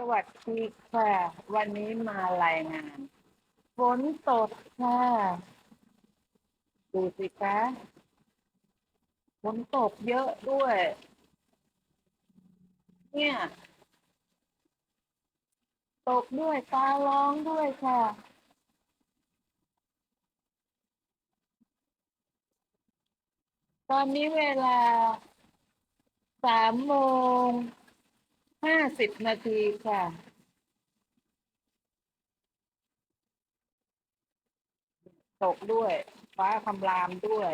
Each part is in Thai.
สวัสดีค่ะ วันนี้มารายงานฝนตกค่ะ ดูสิคะฝนตกเยอะด้วย เนี่ย ตกด้วยตาร้องด้วยค่ะ ตอนนี้เวลาสามโมง สิบนาทีค่ะ ตกด้วย ฟ้าคำรามด้วย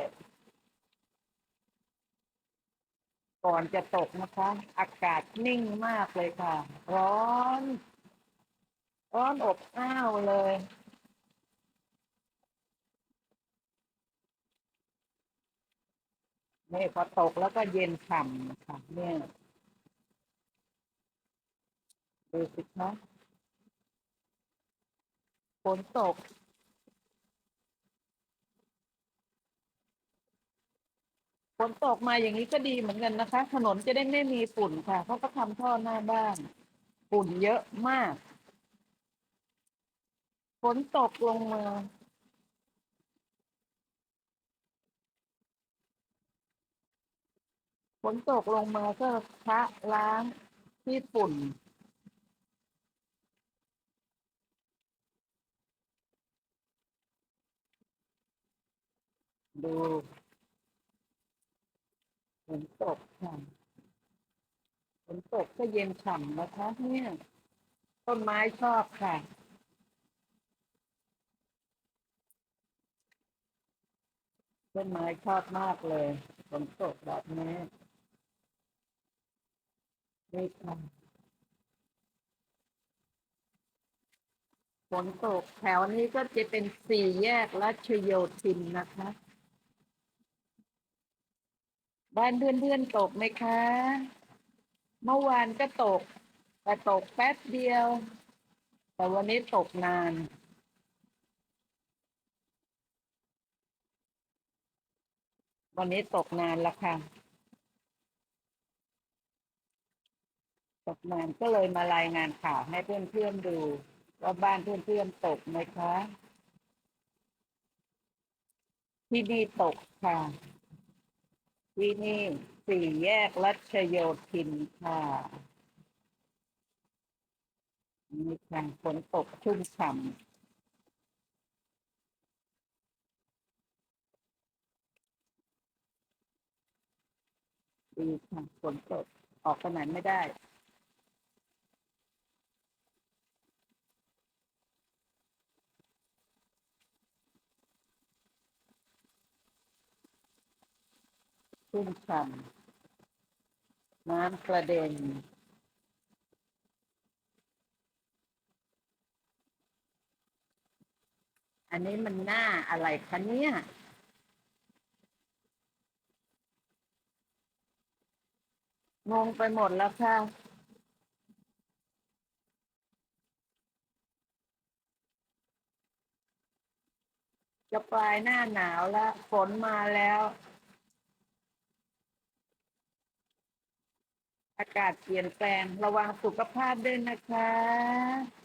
ก่อนจะตกนะคะ อากาศนิ่งมากเลยค่ะ ร้อน ร้อนอบอ้าวเลยนี่พอตกแล้วก็เย็นฉ่ำนะคะเนี่ย ดูสิคะฝนตก ฝนตกมาอย่างนี้ก็ดีเหมือนกันนะคะ ถนนจะได้ไม่มีฝุ่นค่ะ เขาก็ทำท่อหน้าบ้าน ฝุ่นเยอะมาก ฝนตกลงมาฝนตกลงมาก็ชะล้างที่ฝุ่น ดูฝนตกค่ะฝนตกก็เย็นฉ่ำนะคะ เนี่ย ต้นไม้ชอบค่ะต้นไม้ชอบมากเลยฝนตกแบบนี้นี่ค่ะฝนตกแถวนี้ก็จะเป็นสี่แยกรัชโยธินนะคะ บ้านเพื่อนๆตกไหมคะ เมื่อวานก็ตก แต่ตกแป๊บเดียว แต่วันนี้ตกนาน วันนี้ตกนานแล้วค่ะ ตกนานก็เลยมารายงานข่าวให้เพื่อนๆดู ว่าบ้านเพื่อนๆตกไหมคะ ที่นี่ตกค่ะ ที่นี่สี่แยกรัชโยธินค่ะนี่ค่ะฝนตกชุ่มฉ่ำดีค่ะฝนตกออกไปไหนไม่ได้ ชุ่มฉ่ำน้ำกระเด็น อันนี้มันหน้าอะไรคะเนี่ยงงไปหมดแล้วค่ะจะปลายหน้าหนาวแล้ว ฝนมาแล้ว อากาศเปลี่ยนแปลงระวังสุขภาพด้วยนะคะ